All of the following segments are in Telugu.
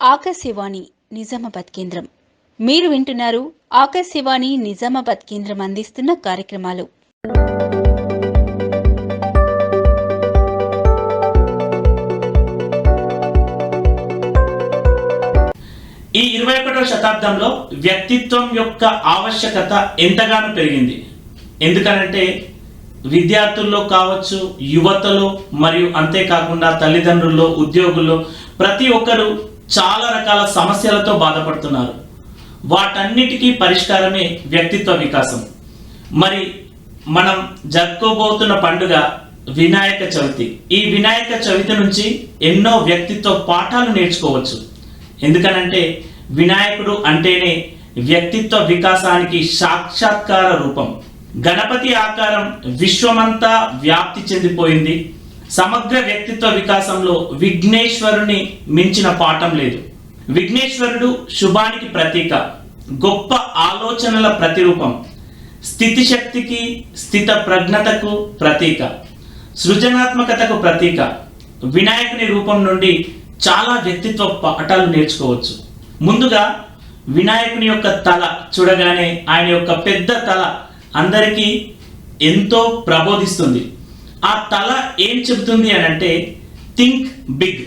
ఆకాశవాణి నిజామాబాద్ కేంద్రం. మీరు వింటున్నారు ఆకాశవాణి నిజామాబాద్ కేంద్రం అందిస్తున్న కార్యక్రమాలు. ఈ ఇరవై ఒకటో శతాబ్దంలో వ్యక్తిత్వం యొక్క ఆవశ్యకత ఎంతగానో పెరిగింది. ఎందుకనంటే విద్యార్థుల్లో కావచ్చు యువతలో మరియు అంతేకాకుండా తల్లిదండ్రుల్లో ఉద్యోగుల్లో ప్రతి ఒక్కరూ చాలా రకాల సమస్యలతో బాధపడుతున్నారు. వాటన్నిటికీ పరిష్కారమే వ్యక్తిత్వ వికాసం. మరి మనం జరుపుకోబోతున్న పండుగ వినాయక చవితి. ఈ వినాయక చవితి నుంచి ఎన్నో వ్యక్తిత్వ పాఠాలు నేర్చుకోవచ్చు. ఎందుకనంటే వినాయకుడు అంటేనే వ్యక్తిత్వ వికాసానికి సాక్షాత్కార రూపం. గణపతి ఆకారం విశ్వమంతా వ్యాప్తి చెందిపోయింది. సమగ్ర వ్యక్తిత్వ వికాసంలో విఘ్నేశ్వరుని మించిన పాఠం లేదు. విఘ్నేశ్వరుడు శుభానికి ప్రతీక గొప్ప ఆలోచనల ప్రతిరూపం స్థితిశక్తికి స్థిత ప్రజ్ఞతకు ప్రతీక సృజనాత్మకతకు ప్రతీక. వినాయకుని రూపం నుండి చాలా వ్యక్తిత్వ పాఠాలు నేర్చుకోవచ్చు. ముందుగా వినాయకుని యొక్క తల చూడగానే ఆయన యొక్క పెద్ద తల అందరికీ ఎంతో ప్రబోధిస్తుంది. ఆ తల ఏం చెబుతుంది అని అంటే థింక్ బిగ్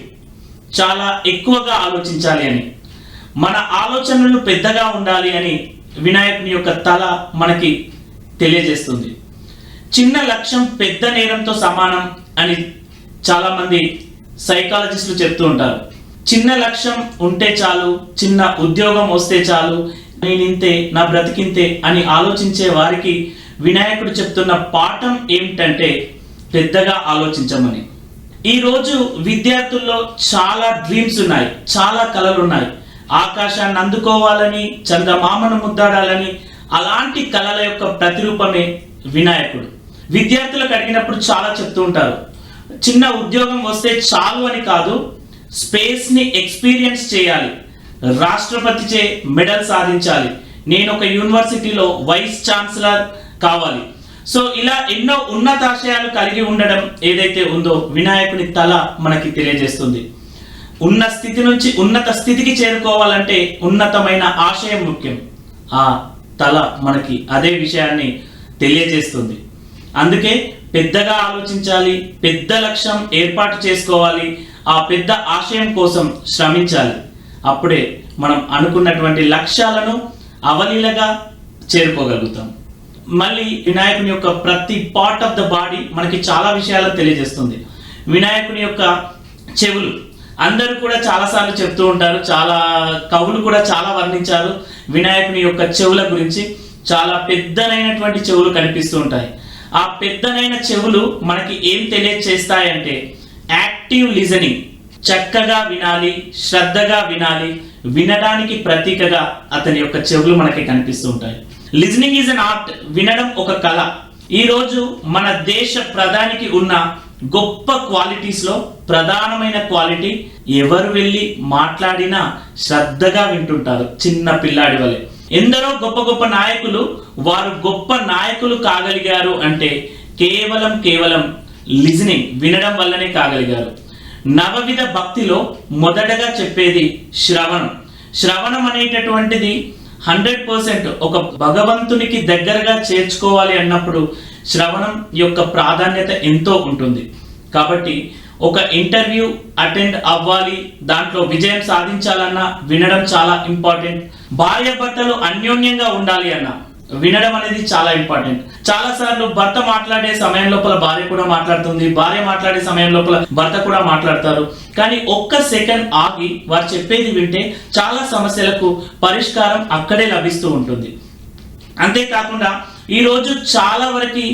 చాలా ఎక్కువగా ఆలోచించాలి అని. మన ఆలోచనలు పెద్దగా ఉండాలి అని వినాయకుని యొక్క తల మనకి తెలియజేస్తుంది. చిన్న లక్ష్యం పెద్ద నేరంతో సమానం అని చాలామంది సైకాలజిస్టులు చెప్తూ ఉంటారు. చిన్న లక్ష్యం ఉంటే చాలు చిన్న ఉద్యోగం వస్తే చాలు నేనింతే నా బ్రతికింతే అని ఆలోచించే వారికి వినాయకుడు చెప్తున్న పాఠం ఏమిటంటే పెద్దగా ఆలోచించమని. ఈరోజు విద్యార్థుల్లో చాలా డ్రీమ్స్ ఉన్నాయి చాలా కళలు ఉన్నాయి ఆకాశాన్ని అందుకోవాలని చందమామను ముద్దాడాలని అలాంటి కళల యొక్క ప్రతిరూపమే వినాయకుడు. విద్యార్థులకు అడిగినప్పుడు చాలా చెప్తూ ఉంటారు. చిన్న ఉద్యోగం వస్తే చాలు అని కాదు స్పేస్ని ఎక్స్పీరియన్స్ చేయాలి. రాష్ట్రపతిచే మెడల్ సాధించాలి. నేను ఒక యూనివర్సిటీలో వైస్ ఛాన్సలర్ కావాలి. సో ఇలా ఎన్నో ఉన్నతాశయాలు కలిగి ఉండడం ఏదైతే ఉందో వినాయకుని తల మనకి తెలియజేస్తుంది. ఉన్న స్థితి నుంచి ఉన్నత స్థితికి చేరుకోవాలంటే ఉన్నతమైన ఆశయం ముఖ్యం. ఆ తల మనకి అదే విషయాన్ని తెలియజేస్తుంది. అందుకే పెద్దగా ఆలోచించాలి పెద్ద లక్ష్యం ఏర్పాటు చేసుకోవాలి ఆ పెద్ద ఆశయం కోసం శ్రమించాలి. అప్పుడే మనం అనుకున్నటువంటి లక్ష్యాలను అవలీలగా చేరుకోగలుగుతాం. మళ్ళీ వినాయకుని యొక్క ప్రతి పార్ట్ ఆఫ్ ద బాడీ మనకి చాలా విషయాలు తెలియజేస్తుంది. వినాయకుని యొక్క చెవులు. అందరూ కూడా చాలాసార్లు చెప్తూ ఉంటారు చాలా కవులు కూడా చాలా వర్ణించారు వినాయకుని యొక్క చెవుల గురించి. చాలా పెద్దనైనటువంటి చెవులు కనిపిస్తూ ఉంటాయి. ఆ పెద్దనైన చెవులు మనకి ఏం తెలియచేస్తాయంటే యాక్టివ్ లిజనింగ్ చక్కగా వినాలి శ్రద్ధగా వినాలి వినడానికి ప్రతీకగా అతని యొక్క చెవులు మనకి కనిపిస్తూ ఉంటాయి. లిజనింగ్ ఈజ్ అన్ ఆర్ట్ వినడం ఒక కళ. ఈ రోజు మన దేశ ప్రధానికి ఉన్న గొప్ప క్వాలిటీస్లో ప్రధానమైన క్వాలిటీ ఎవరు వెళ్ళి మాట్లాడినా శ్రద్ధగా వింటుంటారు చిన్న పిల్లాడి వలె. ఎందరో గొప్ప గొప్ప నాయకులు వారు గొప్ప నాయకులు కాగలిగారు అంటే కేవలం కేవలం లిజనింగ్ వినడం వల్లనే కాగలిగారు. నవవిధ భక్తిలో మొదటగా చెప్పేది శ్రవణం. శ్రవణం అనేటటువంటిది హండ్రెడ్ పర్సెంట్ ఒక భగవంతునికి దగ్గరగా చేర్చుకోవాలి అన్నప్పుడు శ్రవణం యొక్క ప్రాధాన్యత ఎంతో ఉంటుంది. కాబట్టి ఒక ఇంటర్వ్యూ అటెండ్ అవ్వాలి దాంట్లో విజయం సాధించాలన్నా వినడం చాలా ఇంపార్టెంట్. భార్య భర్తలు అన్యోన్యంగా ఉండాలి అన్నా వినడం అనేది చాలా ఇంపార్టెంట్. చాలా సార్లు భర్త మాట్లాడే సమయం లోపల భార్య కూడా మాట్లాడుతుంది. భార్య మాట్లాడే సమయం లోపల భర్త కూడా మాట్లాడతారు. కానీ ఒక్క సెకండ్ ఆగి వారు చెప్పేది వింటే చాలా సమస్యలకు పరిష్కారం అక్కడే లభిస్తూ ఉంటుంది. అంతేకాకుండా ఈరోజు చాలా వరకు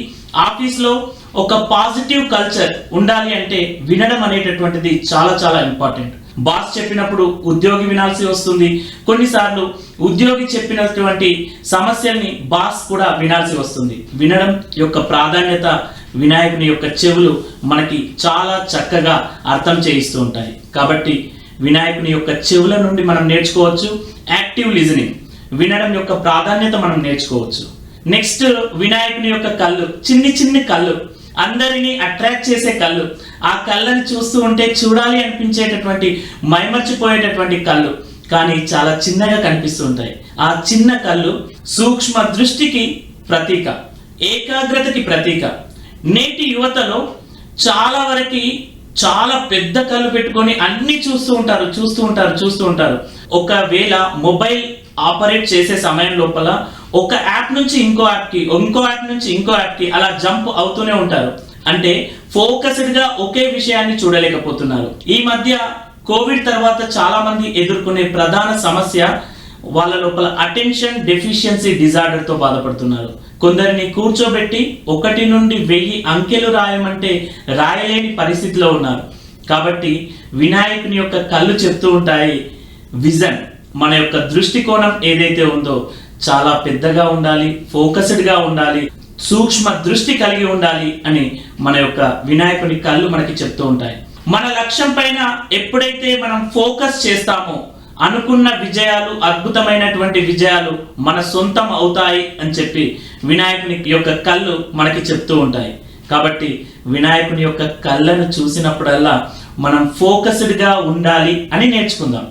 ఆఫీస్లో ఒక పాజిటివ్ కల్చర్ ఉండాలి అంటే వినడం అనేటటువంటిది చాలా చాలా ఇంపార్టెంట్. బాస్ చెప్పినప్పుడు ఉద్యోగి వినాల్సి వస్తుంది. కొన్నిసార్లు ఉద్యోగి చెప్పినటువంటి సమస్యల్ని బాస్ కూడా వినాల్సి వస్తుంది. వినడం యొక్క ప్రాధాన్యత వినాయకుని యొక్క చెవులు మనకి చాలా చక్కగా అర్థం చేయిస్తూ ఉంటాయి. కాబట్టి వినాయకుని యొక్క చెవుల నుండి మనం నేర్చుకోవచ్చు. Active listening. వినడం యొక్క ప్రాధాన్యత మనం నేర్చుకోవచ్చు. నెక్స్ట్ వినాయకుని యొక్క కళ్ళు చిన్ని చిన్ని కళ్ళు అందరినీ అట్రాక్ట్ చేసే కళ్ళు ఆ కళ్ళని చూస్తూ ఉంటే చూడాలి అనిపించేటటువంటి మైమర్చిపోయేటటువంటి కళ్ళు. కానీ చాలా చిన్నగా కనిపిస్తూ ఉంటాయి. ఆ చిన్న కళ్ళు సూక్ష్మ దృష్టికి ప్రతీక ఏకాగ్రతకి ప్రతీక. నేటి యువతలో చాలా వరకు చాలా పెద్ద కళ్ళు పెట్టుకొని అన్ని చూస్తూ ఉంటారు చూస్తూ ఉంటారు చూస్తూ ఉంటారు. ఒకవేళ మొబైల్ ఆపరేట్ చేసే సమయం లోపల ఒక యాప్ నుంచి ఇంకో యాప్కి ఇంకో యాప్ నుంచి ఇంకో యాప్కి అలా జంప్ అవుతూనే ఉంటారు. అంటే ఫోకస్డ్గా ఒకే విషయాన్ని చూడలేకపోతున్నారు. ఈ మధ్య కోవిడ్ తర్వాత చాలా మంది ఎదుర్కొనే ప్రధాన సమస్య వాళ్ళ లోపల అటెన్షన్ డెఫిషియన్సీ డిజార్డర్తో బాధపడుతున్నారు. కొందరిని కూర్చోబెట్టి ఒకటి నుండి వెయ్యి అంకెలు రాయమంటే రాయలేని పరిస్థితిలో ఉన్నారు. కాబట్టి వినాయకుని యొక్క కళ్ళు చెప్తూ ఉంటాయి విజన్ మన యొక్క దృష్టికోణం ఏదైతే ఉందో చాలా పెద్దగా ఉండాలి ఫోకస్డ్గా ఉండాలి సూక్ష్మ దృష్టి కలిగి ఉండాలి అని మన యొక్క వినాయకుని కళ్ళు మనకి చెప్తూ ఉంటాయి. మన లక్ష్యం పైన ఎప్పుడైతే మనం ఫోకస్ చేస్తామో అనుకున్న విజయాలు అద్భుతమైనటువంటి విజయాలు మన సొంతం అవుతాయి అని చెప్పి వినాయకుని యొక్క కళ్ళు మనకి చెప్తూ ఉంటాయి. కాబట్టి వినాయకుని యొక్క కళ్ళను చూసినప్పుడల్లా మనం ఫోకస్డ్గా ఉండాలి అని నేర్చుకుందాం.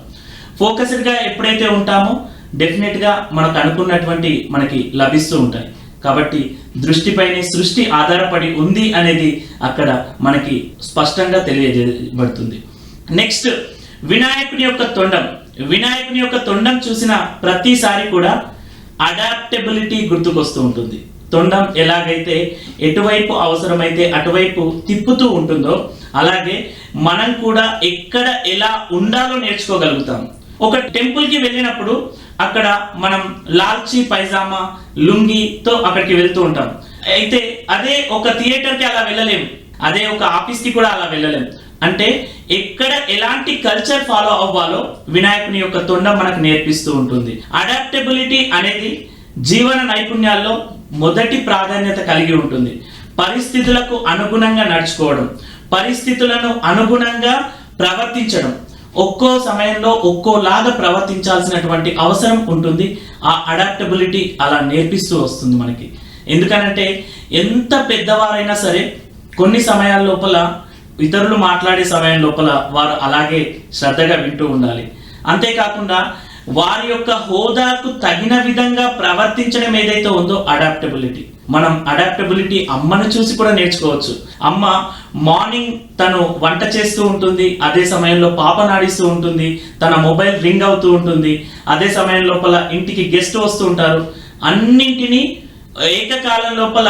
ఫోకస్డ్గా ఎప్పుడైతే ఉంటామో డెఫినెట్గా మనకు అనుకున్నటువంటి మనకి లభిస్తూ ఉంటాయి. కాబట్టి దృష్టిపైనే సృష్టి ఆధారపడి ఉంది అనేది అక్కడ మనకి స్పష్టంగా తెలియజేయబడుతుంది. నెక్స్ట్ వినాయకుని యొక్క తొండం. వినాయకుని యొక్క తొండం చూసిన ప్రతిసారి కూడా అడాప్టబిలిటీ గుర్తుకొస్తూ ఉంటుంది. తొండం ఎలాగైతే ఎటువైపు అవసరమైతే అటువైపు తిప్పుతూ ఉంటుందో అలాగే మనం కూడా ఎక్కడ ఎలా ఉండాలో నేర్చుకోగలుగుతాం. ఒక టెంపుల్కి వెళ్ళినప్పుడు అక్కడ మనం లాల్చీ పైజామా లుంగితో అక్కడికి వెళ్తూ ఉంటాం. అయితే అదే ఒక థియేటర్కి అలా వెళ్ళలేము అదే ఒక ఆఫీస్కి కూడా అలా వెళ్ళలేం. అంటే ఎక్కడ ఎలాంటి కల్చర్ ఫాలో అవ్వాలో వినాయకుని యొక్క తొండం మనకు నేర్పిస్తూ ఉంటుంది. అడాప్టబిలిటీ అనేది జీవన నైపుణ్యాల్లో మొదటి ప్రాధాన్యత కలిగి ఉంటుంది. పరిస్థితులకు అనుగుణంగా నడుచుకోవడం పరిస్థితులను అనుగుణంగా ప్రవర్తించడం ఒక్కో సమయంలో ఒక్కోలాగా ప్రవర్తించాల్సినటువంటి అవసరం ఉంటుంది. ఆ అడాప్టబిలిటీ అలా నేర్పిస్తూ వస్తుంది మనకి. ఎందుకనంటే ఎంత పెద్దవారైనా సరే కొన్ని సమయాల లోపల ఇతరులు మాట్లాడే సమయం లోపల వారు అలాగే శ్రద్ధగా వింటూ ఉండాలి. అంతేకాకుండా వారి యొక్క హోదాకు తగిన విధంగా ప్రవర్తించడం ఏదైతే ఉందో అడాప్టబిలిటీ మనం అడాప్టబిలిటీ అమ్మను చూసి కూడా నేర్చుకోవచ్చు. అమ్మ మార్నింగ్ తను వంట చేస్తూ ఉంటుంది అదే సమయంలో పాప నాడిస్తూ ఉంటుంది తన మొబైల్ రింగ్ అవుతూ ఉంటుంది అదే సమయం లోపల ఇంటికి గెస్ట్ వస్తూ ఉంటారు. అన్నింటినీ ఏకకాలం లోపల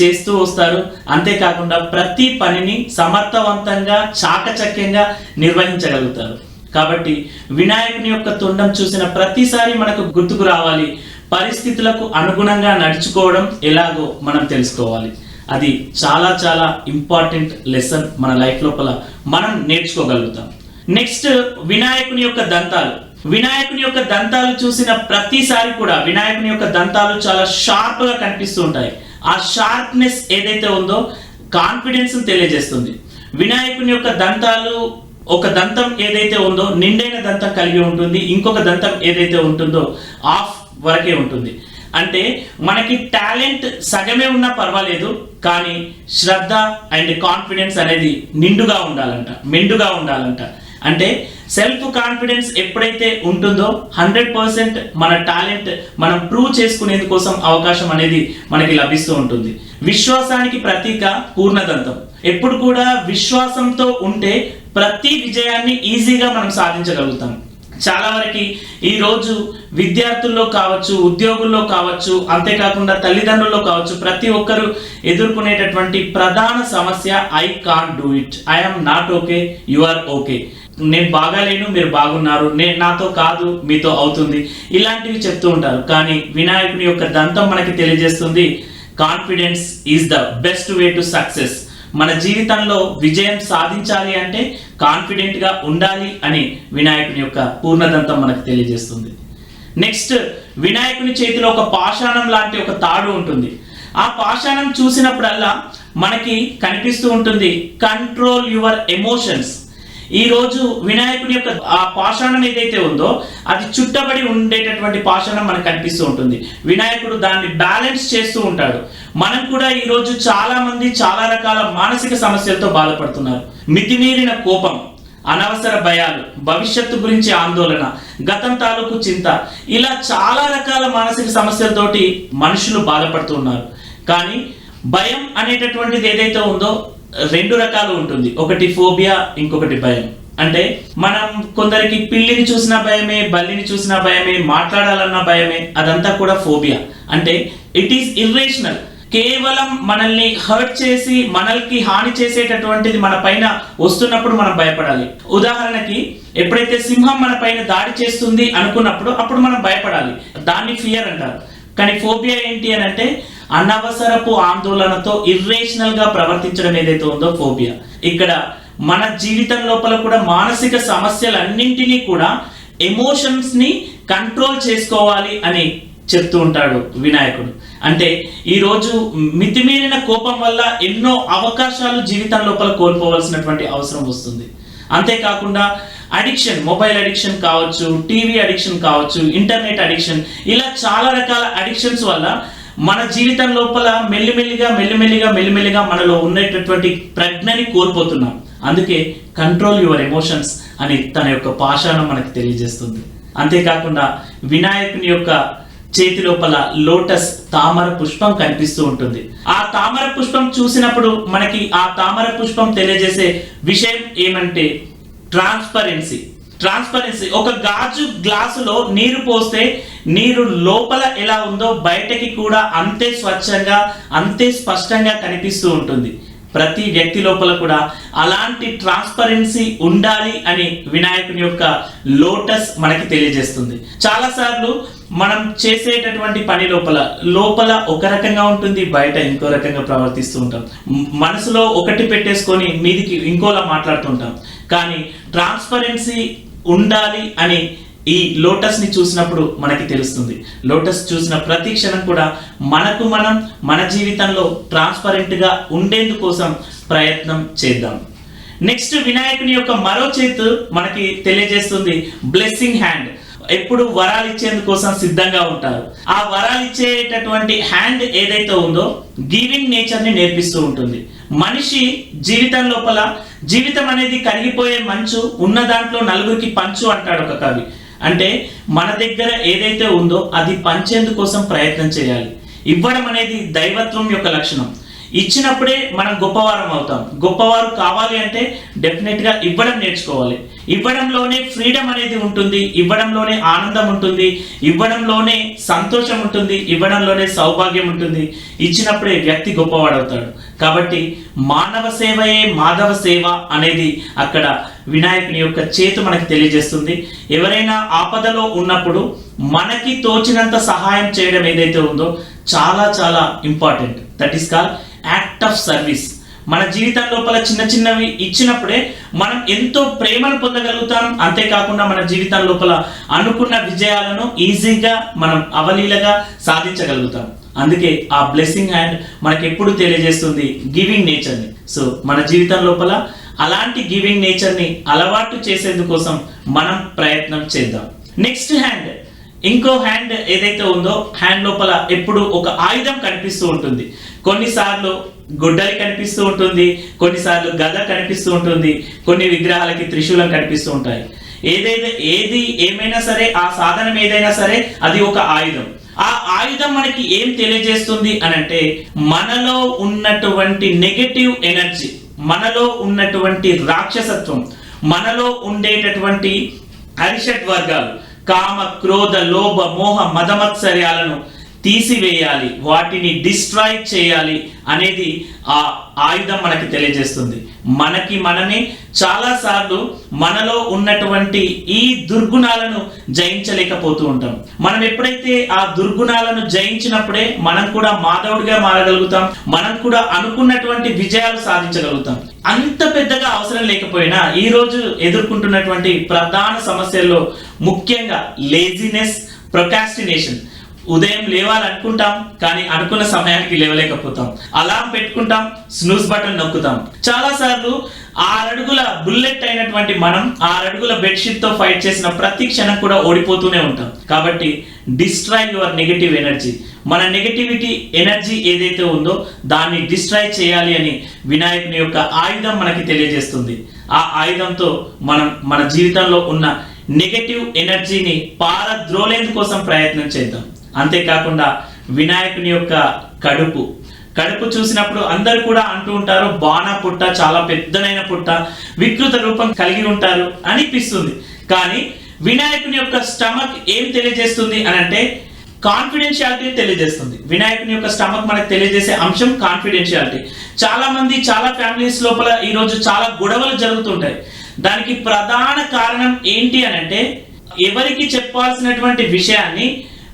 చేస్తూ వస్తారు. అంతేకాకుండా ప్రతి పనిని సమర్థవంతంగా చాకచక్యంగా నిర్వహించగలుగుతారు. కాబట్టి వినాయకుని యొక్క తుండం చూసిన ప్రతిసారి మనకు గుర్తుకు రావాలి. పరిస్థితులకు అనుగుణంగా నడుచుకోవడం ఎలాగో మనం తెలుసుకోవాలి. అది చాలా చాలా ఇంపార్టెంట్ లెసన్ మన లైఫ్ లోపల మనం నేర్చుకోగలుగుతాం. నెక్స్ట్ వినాయకుని యొక్క దంతాలు. వినాయకుని యొక్క దంతాలు చూసిన ప్రతిసారి కూడా వినాయకుని యొక్క దంతాలు చాలా షార్ప్గా కనిపిస్తూ ఉంటాయి. ఆ షార్ప్నెస్ ఏదైతే ఉందో కాన్ఫిడెన్స్ తెలియజేస్తుంది. వినాయకుని యొక్క దంతాలు ఒక దంతం ఏదైతే ఉందో నిండైన దంతం కలిగి ఉంటుంది ఇంకొక దంతం ఏదైతే ఉంటుందో ఆఫ్ వరకే ఉంటుంది. అంటే మనకి టాలెంట్ సగమే ఉన్నా పర్వాలేదు కానీ శ్రద్ధ అండ్ కాన్ఫిడెన్స్ అనేది నిండుగా ఉండాలంట మెండుగా ఉండాలంట. అంటే సెల్ఫ్ కాన్ఫిడెన్స్ ఎప్పుడైతే ఉంటుందో హండ్రెడ్ పర్సెంట్ మన టాలెంట్ మనం ప్రూవ్ చేసుకునేందుకోసం అవకాశం అనేది మనకి లభిస్తూ ఉంటుంది. విశ్వాసానికి ప్రతీక పూర్ణదంతం. ఎప్పుడు కూడా విశ్వాసంతో ఉంటే ప్రతి విజయాన్ని ఈజీగా మనం సాధించగలుగుతాం. చాలా వరకు ఈరోజు విద్యార్థుల్లో కావచ్చు ఉద్యోగుల్లో కావచ్చు అంతేకాకుండా తల్లిదండ్రుల్లో కావచ్చు ప్రతి ఒక్కరు ఎదుర్కొనేటటువంటి ప్రధాన సమస్య I can't do it I'm not okay you are okay నేను బాగాలేను మీరు బాగున్నారు. నేను నాతో కాదు మీతో అవుతుంది. ఇలాంటివి చెప్తూ ఉంటారు. కానీ వినాయకుని యొక్క దంతం మనకి తెలియజేస్తుంది confidence is the best way to success మన జీవితంలో విజయం సాధించాలి అంటే కాన్ఫిడెంట్గా ఉండాలి అని వినాయకుని యొక్క పూర్ణదంతం మనకు తెలియజేస్తుంది. నెక్స్ట్ వినాయకుని చేతిలో ఒక పాషాణం లాంటి ఒక తాడు ఉంటుంది. ఆ పాషాణం చూసినప్పుడల్లా మనకి కనిపిస్తూ ఉంటుంది కంట్రోల్ యువర్ ఎమోషన్స్ ఈ రోజు వినాయకుని యొక్క ఆ పాషాణం ఏదైతే ఉందో అది చుట్టబడి ఉండేటటువంటి పాషాణం మనకు కనిపిస్తూ ఉంటుంది. వినాయకుడు దాన్ని బ్యాలెన్స్ చేస్తూ ఉంటాడు. మనం కూడా ఈ రోజు చాలా మంది చాలా రకాల మానసిక సమస్యలతో బాధపడుతున్నారు. మితిమీరిన కోపం అనవసర భయాలు భవిష్యత్తు గురించి ఆందోళన గతం తాలూకు చింత ఇలా చాలా రకాల మానసిక సమస్యలతోటి మనుషులు బాధపడుతున్నారు కానీ భయం అనేటటువంటిది ఏదైతే ఉందో రెండు రకాలు ఉంటుంది. ఒకటి ఫోబియా ఇంకొకటి భయం. అంటే మనం కొందరికి పిల్లిని చూసిన భయమే బల్లిని చూసిన భయమే మాట్లాడాలన్న భయమే అదంతా కూడా ఫోబియా. అంటే ఇట్ ఈస్ ఇర్రేషనల్ కేవలం మనల్ని హర్ట్ చేసి మనల్కి హాని చేసేటటువంటిది మన పైన వస్తున్నప్పుడు మనం భయపడాలి. ఉదాహరణకి ఎప్పుడైతే సింహం మన పైన దాడి చేస్తుంది అనుకున్నప్పుడు అప్పుడు మనం భయపడాలి. దాన్ని ఫియర్ అంటారు. కానీ ఫోబియా ఏంటి అని అంటే అనవసరపు ఆందోళనతో ఇర్రేషనల్గా ప్రవర్తించడం ఏదైతే ఉందో ఫోబియా ఇక్కడ మన జీవితం లోపల కూడా మానసిక సమస్యలన్నింటినీ కూడా ఎమోషన్స్ని కంట్రోల్ చేసుకోవాలి అని చెప్తూ ఉంటాడు వినాయకుడు. అంటే ఈరోజు మితిమీరిన కోపం వల్ల ఎన్నో అవకాశాలు జీవితం లోపల కోల్పోవలసినటువంటి అవసరం వస్తుంది. అంతేకాకుండా అడిక్షన్ మొబైల్ అడిక్షన్ కావచ్చు టీవీ అడిక్షన్ కావచ్చు ఇంటర్నెట్ అడిక్షన్ ఇలా చాలా రకాల అడిక్షన్స్ వల్ల మన జీవితం లోపల మెల్లిమెల్లిగా మెల్లిమెల్లిగా మెల్లిమెల్లిగా మనలో ఉండేటటువంటి ప్రజ్ఞని కోల్పోతున్నాం. అందుకే కంట్రోల్ యువర్ ఎమోషన్స్ అని తన యొక్క పాషాణం మనకు తెలియజేస్తుంది. అంతేకాకుండా వినాయకుని యొక్క చేతి లోపల లోటస్ తామర పుష్పం కనిపిస్తూ ఉంటుంది. ఆ తామర పుష్పం చూసినప్పుడు మనకి ఆ తామర పుష్పం తెలియజేసే విషయం ఏమంటే ట్రాన్స్పరెన్సీ ట్రాన్స్పరెన్సీ ఒక గాజు గ్లాసులో నీరు పోస్తే నీరు లోపల ఎలా ఉందో బయటకి కూడా అంతే స్వచ్ఛంగా అంతే స్పష్టంగా కనిపిస్తూ ఉంటుంది. ప్రతి వ్యక్తి లోపల కూడా అలాంటి ట్రాన్స్పరెన్సీ ఉండాలి అని వినాయకుని యొక్క లోటస్ మనకి తెలియజేస్తుంది. చాలాసార్లు మనం చేసేటటువంటి పని లోపల లోపల ఒక రకంగా ఉంటుంది బయట ఇంకో రకంగా ప్రవర్తిస్తూ ఉంటాం. మనసులో ఒకటి పెట్టేసుకొని మీదికి ఇంకోలా మాట్లాడుతుంటాం కానీ ట్రాన్స్పరెన్సీ ఉండాలి అని ఈ లోటస్ని చూసినప్పుడు మనకి తెలుస్తుంది. లోటస్ చూసిన ప్రతి క్షణం కూడా మనకు మనం మన జీవితంలో ట్రాన్స్పరెంట్గా ఉండేందుకోసం ప్రయత్నం చేద్దాం. నెక్స్ట్ వినాయకుని యొక్క మరో చేతు మనకి తెలియజేస్తుంది బ్లెస్సింగ్ హ్యాండ్ ఎప్పుడు వరాలు ఇచ్చేందుకోసం సిద్ధంగా ఉంటారు. ఆ వరాలు ఇచ్చేటటువంటి హ్యాండ్ ఏదైతే ఉందో గివింగ్ నేచర్ని నేర్పిస్తూ ఉంటుంది. మనిషి జీవితం లోపల జీవితం అనేది కరిగిపోయే మంచు ఉన్న దాంట్లో నలుగురికి పంచు అంటాడు ఒక కవి. అంటే మన దగ్గర ఏదైతే ఉందో అది పంచేందుకోసం ప్రయత్నం చేయాలి. ఇవ్వడం అనేది దైవత్వం యొక్క లక్షణం. ఇచ్చినప్పుడే మనం గొప్పవారం అవుతాం. గొప్పవారు కావాలి అంటే డెఫినెట్గా ఇవ్వడం నేర్చుకోవాలి. ఇవ్వడంలోనే ఫ్రీడమ్ అనేది ఉంటుంది ఇవ్వడంలోనే ఆనందం ఉంటుంది ఇవ్వడంలోనే సంతోషం ఉంటుంది ఇవ్వడంలోనే సౌభాగ్యం ఉంటుంది. ఇచ్చినప్పుడే వ్యక్తి గొప్పవాడవుతాడు. కాబట్టి మానవ సేవయే మాధవ సేవ అనేది అక్కడ వినాయకుని యొక్క చేతు మనకి తెలియజేస్తుంది. ఎవరైనా ఆపదలో ఉన్నప్పుడు మనకి తోచినంత సహాయం చేయడం ఏదైతే ఉందో చాలా చాలా important. That is call act of service మన జీవితం లోపల చిన్న చిన్నవి ఇచ్చినప్పుడే మనం ఎంతో ప్రేమను పొందగలుగుతాం. అంతేకాకుండా మన జీవితం లోపల అనుకున్న విజయాలను ఈజీగా మనం అవలీలగా సాధించగలుగుతాం. అందుకే ఆ బ్లెస్సింగ్ హ్యాండ్ మనకి ఎప్పుడు తెలియజేస్తుంది గివింగ్ నేచర్ని సో మన జీవితం లోపల అలాంటి గివింగ్ నేచర్ని అలవాటు చేసేందుకోసం మనం ప్రయత్నం చేద్దాం. నెక్స్ట్ హ్యాండ్ ఇంకో హ్యాండ్ ఏదైతే ఉందో హ్యాండ్ లోపల ఎప్పుడు ఒక ఆయుధం కనిపిస్తూ ఉంటుంది. కొన్నిసార్లు గుడ్డలి కనిపిస్తూ ఉంటుంది కొన్నిసార్లు గద కనిపిస్తూ ఉంటుంది కొన్ని విగ్రహాలకి త్రిశూలం కనిపిస్తూ ఉంటాయి. ఏదైతే ఏది ఏమైనా సరే ఆ సాధనం ఏదైనా సరే అది ఒక ఆయుధం. ఆ ఆయుధం మనకి ఏం తెలియజేస్తుంది అని అంటే మనలో ఉన్నటువంటి నెగటివ్ ఎనర్జీ మనలో ఉన్నటువంటి రాక్షసత్వం మనలో ఉండేటటువంటి అరిషట్ వర్గాలు కామ క్రోధ లోభ మోహ మదమత్సర్యాలను తీసివేయాలి వాటిని డిస్ట్రాయ్ చేయాలి అనేది ఆ ఆయుధం మనకి తెలియజేస్తుంది. మనకి మనమే చాలాసార్లు మనలో ఉన్నటువంటి ఈ దుర్గుణాలను జయించలేకపోతూ ఉంటాం. మనం ఎప్పుడైతే ఆ దుర్గుణాలను జయించినప్పుడే మనం కూడా మాధవుడిగా మారగలుగుతాం మనం కూడా అనుకున్నటువంటి విజయాలు సాధించగలుగుతాం. అంత పెద్దగా అవసరం లేకపోయినా ఈ రోజు ఎదుర్కొంటున్నటువంటి ప్రధాన సమస్యల్లో ముఖ్యంగా లేజినెస్ ప్రొకాస్టినేషన్ ఉదయం లేవాలనుకుంటాం కానీ అనుకున్న సమయానికి లేవలేకపోతాం. అలారం పెట్టుకుంటాం స్నూస్ బటన్ నొక్కుతాం. చాలా సార్లు ఆరడుగుల బుల్లెట్ అయినటువంటి మనం ఆరడుగుల బెడ్షీట్తో ఫైట్ చేసిన ప్రతి క్షణం కూడా ఓడిపోతూనే ఉంటాం. కాబట్టి డిస్ట్రాయ్ యువర్ నెగటివ్ ఎనర్జీ మన నెగటివిటీ ఎనర్జీ ఏదైతే ఉందో దాన్ని డిస్ట్రాయ్ చేయాలి అని వినాయకుని యొక్క ఆయుధం మనకి తెలియజేస్తుంది. ఆ ఆయుధంతో మనం మన జీవితంలో ఉన్న నెగటివ్ ఎనర్జీని పారద్రోలేందుకోసం ప్రయత్నం చేద్దాం. అంతేకాకుండా వినాయకుని యొక్క కడుపు. కడుపు చూసినప్పుడు అందరు కూడా అంటూ ఉంటారు బాణ పుట్ట చాలా పెద్దనైన పుట్ట వికృత రూపం కలిగి ఉంటారు అనిపిస్తుంది. కానీ వినాయకుని యొక్క స్టమక్ ఏం తెలియజేస్తుంది అని అంటే కాన్ఫిడెన్షియాలిటీ తెలియజేస్తుంది. వినాయకుని యొక్క స్టమక్ మనకు తెలియజేసే అంశం కాన్ఫిడెన్షియాలిటీ. చాలా మంది చాలా ఫ్యామిలీస్ లోపల ఈ రోజు చాలా గొడవలు జరుగుతుంటాయి. దానికి ప్రధాన కారణం ఏంటి అని అంటే ఎవరికి చెప్పాల్సినటువంటి విషయాన్ని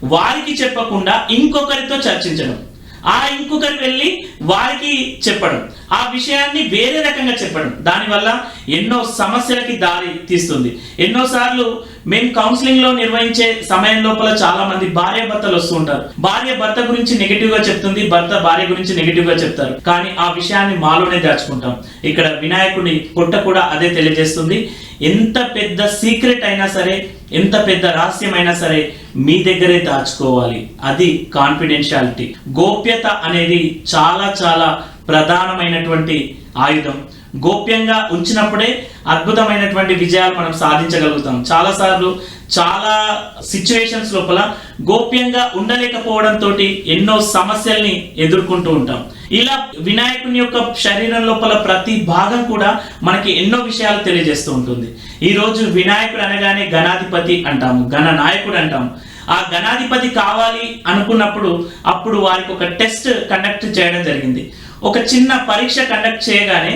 వారికి చెప్పకుండా ఇంకొకరితో చర్చించడం. ఆ ఇంకొకరు వెళ్ళి వారికి చెప్పడం. ఆ విషయాన్ని వేరే రకంగా చెప్పడం. దానివల్ల ఎన్నో సమస్యలకి దారి తీస్తుంది. ఎన్నోసార్లు మేము కౌన్సిలింగ్లో నిర్వహించే సమయం లోపల చాలా మంది భార్య భర్తలు వస్తుంటారు భార్య భర్త గురించి నెగిటివ్గా చెప్తుంది భర్త భార్య గురించి నెగిటివ్గా చెప్తారు. కానీ ఆ విషయాన్ని మాలోనే దాచుకుంటాం. ఇక్కడ వినాయకుడి పుట్ట కూడా అదే తెలియజేస్తుంది. ఎంత పెద్ద సీక్రెట్ అయినా సరే ఎంత పెద్ద రహస్యం అయినా సరే మీ దగ్గరే దాచుకోవాలి. అది కాన్ఫిడెన్షియాలిటీ గోప్యత అనేది చాలా చాలా ప్రధానమైనటువంటి ఆయుధం. గోప్యంగా ఉంచినప్పుడే అద్భుతమైనటువంటి విజయాలు మనం సాధించగలుగుతాం. చాలా సార్లు చాలా సిచ్యువేషన్స్ లోపల గోప్యంగా ఉండలేకపోవడంతో ఎన్నో సమస్యల్ని ఎదుర్కొంటూ ఉంటాం. ఇలా వినాయకుని యొక్క శరీరం లోపల ప్రతి భాగం కూడా మనకి ఎన్నో విషయాలు తెలియజేస్తూ ఉంటుంది. ఈ రోజు వినాయకుడు అనగానే గణాధిపతి అంటాము గణ నాయకుడు అంటాము. ఆ గణాధిపతి కావాలి అనుకున్నప్పుడు అప్పుడు వారికి ఒక టెస్ట్ కండక్ట్ చేయడం జరిగింది. ఒక చిన్న పరీక్ష కండక్ట్ చేయగానే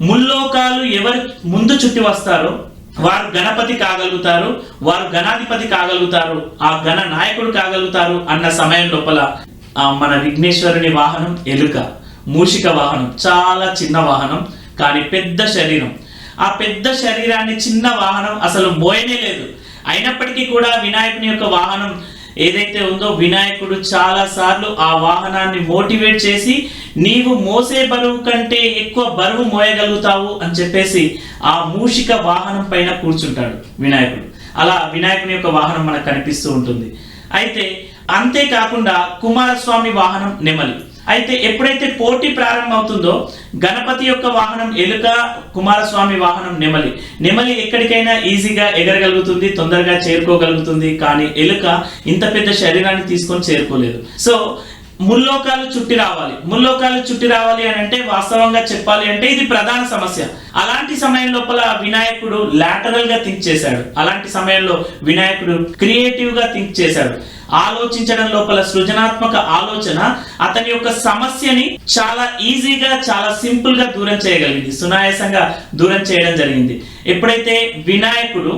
ముల్లోకాలు ఎవరు ముందు చుట్టి వస్తారో వారు గణపతి కాగలుగుతారు వారు గణాధిపతి కాగలుగుతారు ఆ గణ నాయకుడు కాగలుగుతారు అన్న సమయం లోపల మన విఘ్నేశ్వరుని వాహనం ఎలుక మూషిక వాహనం చాలా చిన్న వాహనం కానీ పెద్ద శరీరం. ఆ పెద్ద శరీరాన్ని చిన్న వాహనం అసలు మోయనే లేదు. అయినప్పటికీ కూడా వినాయకుని యొక్క వాహనం ఏదైతే ఉందో వినాయకుడు చాలా సార్లు ఆ వాహనాన్ని మోటివేట్ చేసి నీవు మోసే బరువు కంటే ఎక్కువ బరువు మోయగలుగుతావు అని చెప్పేసి ఆ మూషిక వాహనం పైన కూర్చుంటాడు వినాయకుడు. అలా వినాయకుని యొక్క వాహనం మనకు కనిపిస్తూ ఉంటుంది. అయితే అంతేకాకుండా కుమారస్వామి వాహనం నెమలి. అయితే ఎప్పుడైతే పోటీ ప్రారంభమవుతుందో గణపతి యొక్క వాహనం ఎలుక కుమారస్వామి వాహనం నెమలి. నెమలి ఎక్కడికైనా ఈజీగా ఎగరగలుగుతుంది తొందరగా చేరుకోగలుగుతుంది కానీ ఎలుక ఇంత పెద్ద శరీరాన్ని తీసుకొని చేరుకోలేదు. సో ముల్లోకాలు చుట్టి రావాలి. ముల్లోకాలు చుట్టి రావాలి అని అంటే వాస్తవంగా చెప్పాలి అంటే ఇది ప్రధాన సమస్య. అలాంటి సమయం లోపల వినాయకుడు లాటరల్గా థింక్ చేశాడు. అలాంటి సమయంలో వినాయకుడు క్రియేటివ్గా థింక్ చేశాడు. ఆలోచించడం లోపల సృజనాత్మక ఆలోచన అతని యొక్క సమస్యని చాలా ఈజీగా చాలా సింపుల్గా దూరం చేయగలిగింది. సునాయాసంగా దూరం చేయడం జరిగింది. ఎప్పుడైతే వినాయకుడు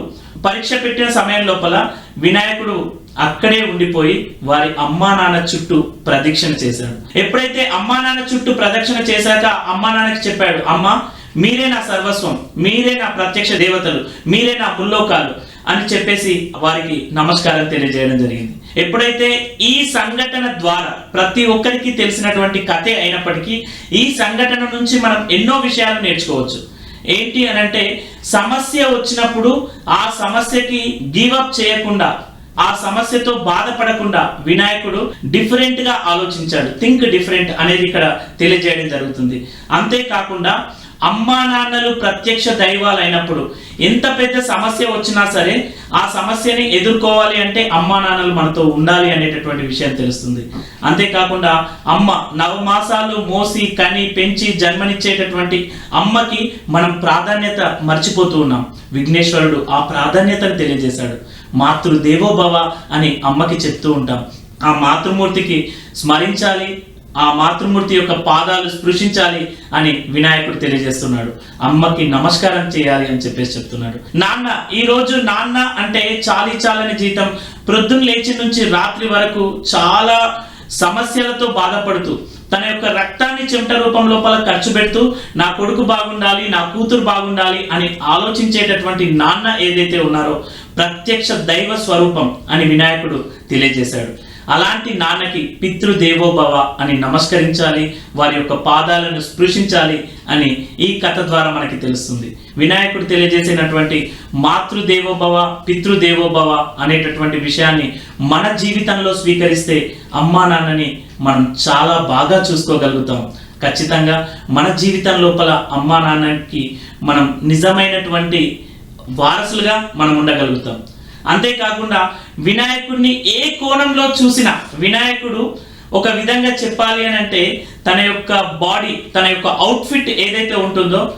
పరీక్ష పెట్టిన సమయం లోపల వినాయకుడు అక్కడే ఉండిపోయి వారి అమ్మా నాన్న చుట్టూ ప్రదక్షిణ చేశాడు. ఎప్పుడైతే అమ్మా నాన్న చుట్టూ ప్రదక్షిణ చేశాక అమ్మా నాన్నకి చెప్పాడు అమ్మ మీరే నా సర్వస్వం మీరే నా ప్రత్యక్ష దేవతలు మీరే నా ముల్లోకాలు అని చెప్పేసి వారికి నమస్కారం తెలియజేయడం జరిగింది. ఎప్పుడైతే ఈ సంఘటన ద్వారా ప్రతి ఒక్కరికి తెలిసినటువంటి కథే అయినప్పటికీ ఈ సంఘటన నుంచి మనం ఎన్నో విషయాలు నేర్చుకోవచ్చు. ఏంటి అని అంటే సమస్య వచ్చినప్పుడు ఆ సమస్యకి గివ్ అప్ చేయకుండా ఆ సమస్యతో బాధపడకుండా వినాయకుడు డిఫరెంట్గా ఆలోచించాడు. థింక్ డిఫరెంట్ అనేది ఇక్కడ తెలియజేయడం జరుగుతుంది. అంతేకాకుండా అమ్మా నాన్నలు ప్రత్యక్ష దైవాలు అయినప్పుడు ఎంత పెద్ద సమస్య వచ్చినా సరే ఆ సమస్యని ఎదుర్కోవాలి అంటే అమ్మా నాన్నలు మనతో ఉండాలి అనేటటువంటి విషయం తెలుస్తుంది. అంతేకాకుండా అమ్మ నవమాసాలు మోసి కని పెంచి జన్మనిచ్చేటటువంటి అమ్మకి మనం ప్రాధాన్యత మర్చిపోతూ ఉన్నాం. విఘ్నేశ్వరుడు ఆ ప్రాధాన్యతను తెలియజేశాడు. మాతృదేవోభవ అని అమ్మకి చెప్తూ ఉంటాం. ఆ మాతృమూర్తికి స్మరించాలి ఆ మాతృమూర్తి యొక్క పాదాలు స్పృశించాలి అని వినాయకుడు తెలియజేస్తున్నాడు. అమ్మకి నమస్కారం చేయాలి అని చెప్పేసి చెప్తున్నాడు. నాన్న ఈ రోజు నాన్న అంటే చాలీ చాలని జీతం. ప్రొద్దున లేచి నుంచి రాత్రి వరకు చాలా సమస్యలతో బాధపడుతూ తన యొక్క రక్తాన్ని చెమట రూపం లోపల ఖర్చు పెడుతూ నా కొడుకు బాగుండాలి నా కూతురు బాగుండాలి అని ఆలోచించేటటువంటి నాన్న ఏదైతే ఉన్నారో ప్రత్యక్ష దైవ స్వరూపం అని వినాయకుడు తెలియజేశాడు. అలాంటి నాన్నకి పితృదేవోభవ అని నమస్కరించాలి వారి యొక్క పాదాలను స్పృశించాలి అని ఈ కథ ద్వారా మనకి తెలుస్తుంది. వినాయకుడు తెలియజేసినటువంటి మాతృదేవోభవ పితృదేవోభవ అనేటటువంటి విషయాన్ని మన జీవితంలో స్వీకరిస్తే అమ్మా నాన్నని మనం చాలా బాగా చూసుకోగలుగుతాం. ఖచ్చితంగా మన జీవితం లోపల అమ్మా నాన్నకి మనం నిజమైనటువంటి వారసులుగా మనం ఉండగలుగుతాం. అంతేకాకుండా వినాయకుడిని ఏ కోణంలో చూసినా వినాయకుడు ఒక విధంగా చెప్పాలి అని అంటే తన యొక్క బాడీ తన యొక్క అవుట్ఫిట్ ఏదైతే ఉంటుందో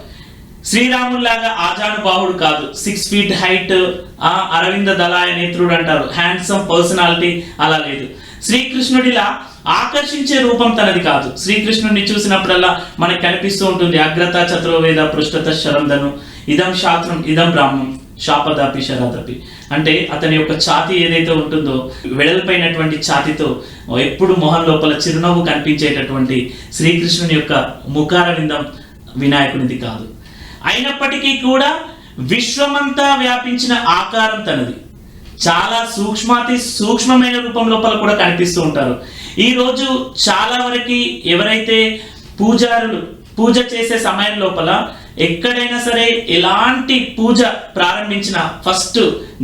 శ్రీరాముల్లాగా ఆజానుబాహుడు కాదు. సిక్స్ ఫీట్ హైట్ ఆ అరవింద దళాయ నేత్రుడు అంటారు. హ్యాండ్సమ్ పర్సనాలిటీ అలా లేదు. శ్రీకృష్ణుడిలా ఆకర్షించే రూపం తనది కాదు. శ్రీకృష్ణుడిని చూసినప్పుడల్లా మనకు కనిపిస్తూ ఉంటుంది అగ్రత చతుర్వేద పృష్ఠత శరంధను. ఇదం శాస్త్రం ఇదం బ్రాహ్మం శాపదాపి శరాదపి. అంటే అతని యొక్క ఛాతి ఏదైతే ఉంటుందో వెడల్పైనటువంటి ఛాతితో ఎప్పుడు మొహం లోపల చిరునవ్వు కనిపించేటటువంటి శ్రీకృష్ణుని యొక్క ముఖార విందం వినాయకునిది కాదు. అయినప్పటికీ కూడా విశ్వమంతా వ్యాపించిన ఆకారం తనది. చాలా సూక్ష్మాతి సూక్ష్మమైన రూపం లోపల కూడా కనిపిస్తూ ఉంటారు. ఈ రోజు చాలా వరకు ఎవరైతే పూజారులు పూజ చేసే సమయం లోపల ఎక్కడైనా సరే ఎలాంటి పూజ ప్రారంభించిన ఫస్ట్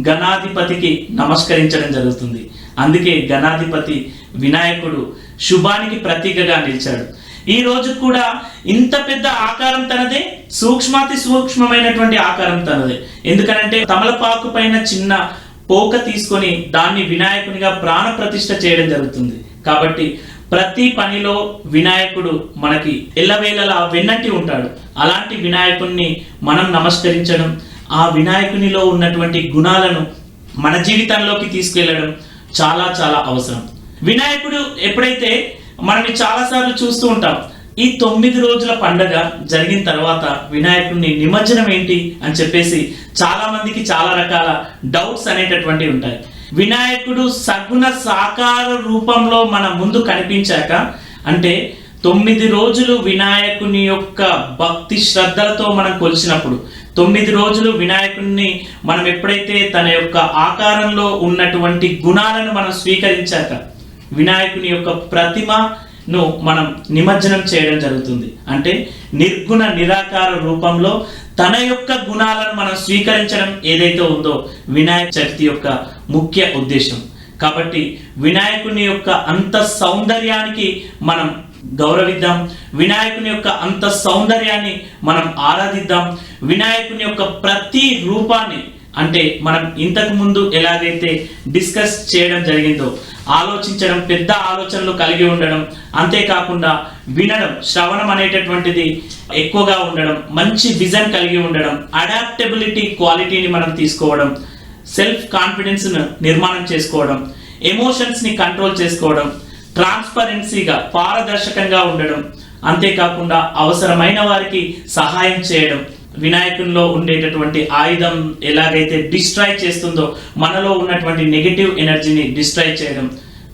గణాధిపతికి నమస్కరించడం జరుగుతుంది. అందుకే గణాధిపతి వినాయకుడు శుభానికి ప్రతీకగా నిలిచాడు. ఈ రోజు కూడా ఇంత పెద్ద ఆకారం తనదే సూక్ష్మాతి సూక్ష్మమైనటువంటి ఆకారం తనదే. ఎందుకనంటే తమలపాకు పైన చిన్న పోక తీసుకొని దాన్ని వినాయకునిగా ప్రాణ ప్రతిష్ఠ చేయడం జరుగుతుంది. కాబట్టి ప్రతి పనిలో వినాయకుడు మనకి ఎల్లవేళలా వెన్నంటి ఉంటాడు. అలాంటి వినాయకుణ్ణి మనం నమస్కరించడం ఆ వినాయకునిలో ఉన్నటువంటి గుణాలను మన జీవితంలోకి తీసుకెళ్ళడం చాలా చాలా అవసరం. వినాయకుడు ఎప్పుడైతే మనం చాలాసార్లు చూస్తూ ఉంటాం ఈ తొమ్మిది రోజుల పండగ జరిగిన తర్వాత వినాయకుడిని నిమజ్జనం ఏంటి అని చెప్పేసి చాలామందికి చాలా రకాల డౌట్స్ అనేటటువంటివి ఉంటాయి. వినాయకుడు సగుణ సాకార రూపంలో మన ముందు కనిపించాక అంటే తొమ్మిది రోజులు వినాయకుని యొక్క భక్తి శ్రద్ధలతో మనం కొలిచినప్పుడు తొమ్మిది రోజులు వినాయకుడిని మనం ఎప్పుడైతే తన యొక్క ఆకారంలో ఉన్నటువంటి గుణాలను మనం స్వీకరించాక వినాయకుని యొక్క ప్రతిమను మనం నిమజ్జనం చేయడం జరుగుతుంది. అంటే నిర్గుణ నిరాకార రూపంలో తన యొక్క గుణాలను మనం స్వీకరించడం ఏదైతే ఉందో వినాయక చవితి యొక్క ముఖ్య ఉద్దేశం. కాబట్టి వినాయకుని యొక్క అంత సౌందర్యానికి మనం గౌరవిద్దాం. వినాయకుని యొక్క అంత సౌందర్యాన్ని మనం ఆరాధిద్దాం. వినాయకుని యొక్క ప్రతి రూపాన్ని అంటే మనం ఇంతకు ముందు ఎలాగైతే డిస్కస్ చేయడం జరిగిందో ఆలోచించడం పెద్ద ఆలోచనలు కలిగి ఉండడం అంతేకాకుండా వినడం శ్రవణం అనేటటువంటిది ఎక్కువగా ఉండడం మంచి విజన్ కలిగి ఉండడం అడాప్టబిలిటీ క్వాలిటీని మనం తీసుకోవడం సెల్ఫ్ కాన్ఫిడెన్స్ను నిర్మాణం చేసుకోవడం ఎమోషన్స్ని కంట్రోల్ చేసుకోవడం ట్రాన్స్పరెన్సీగా పారదర్శకంగా ఉండడం అంతేకాకుండా అవసరమైన వారికి సహాయం చేయడం వినాయకుల్లో ఉండేటటువంటి ఆయుధం ఎలాగైతే డిస్ట్రాయ్ చేస్తుందో మనలో ఉన్నటువంటి నెగటివ్ ఎనర్జీని డిస్ట్రాయ్ చేయడం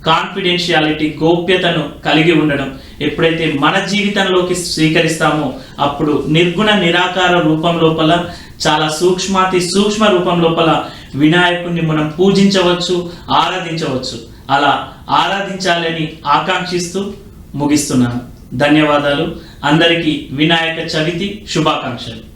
కాన్ఫిడెన్షియాలిటీ గోప్యతను కలిగి ఉండడం ఎప్పుడైతే మన జీవితంలోకి స్వీకరిస్తామో అప్పుడు నిర్గుణ నిరాకార రూపం లోపల చాలా సూక్ష్మాతి సూక్ష్మ రూపం లోపల వినాయకుడిని మనం పూజించవచ్చు ఆరాధించవచ్చు. అలా ఆరాధించాలని ఆకాంక్షిస్తూ ముగిస్తున్నాను. ధన్యవాదాలు. అందరికీ వినాయక చవితి శుభాకాంక్షలు.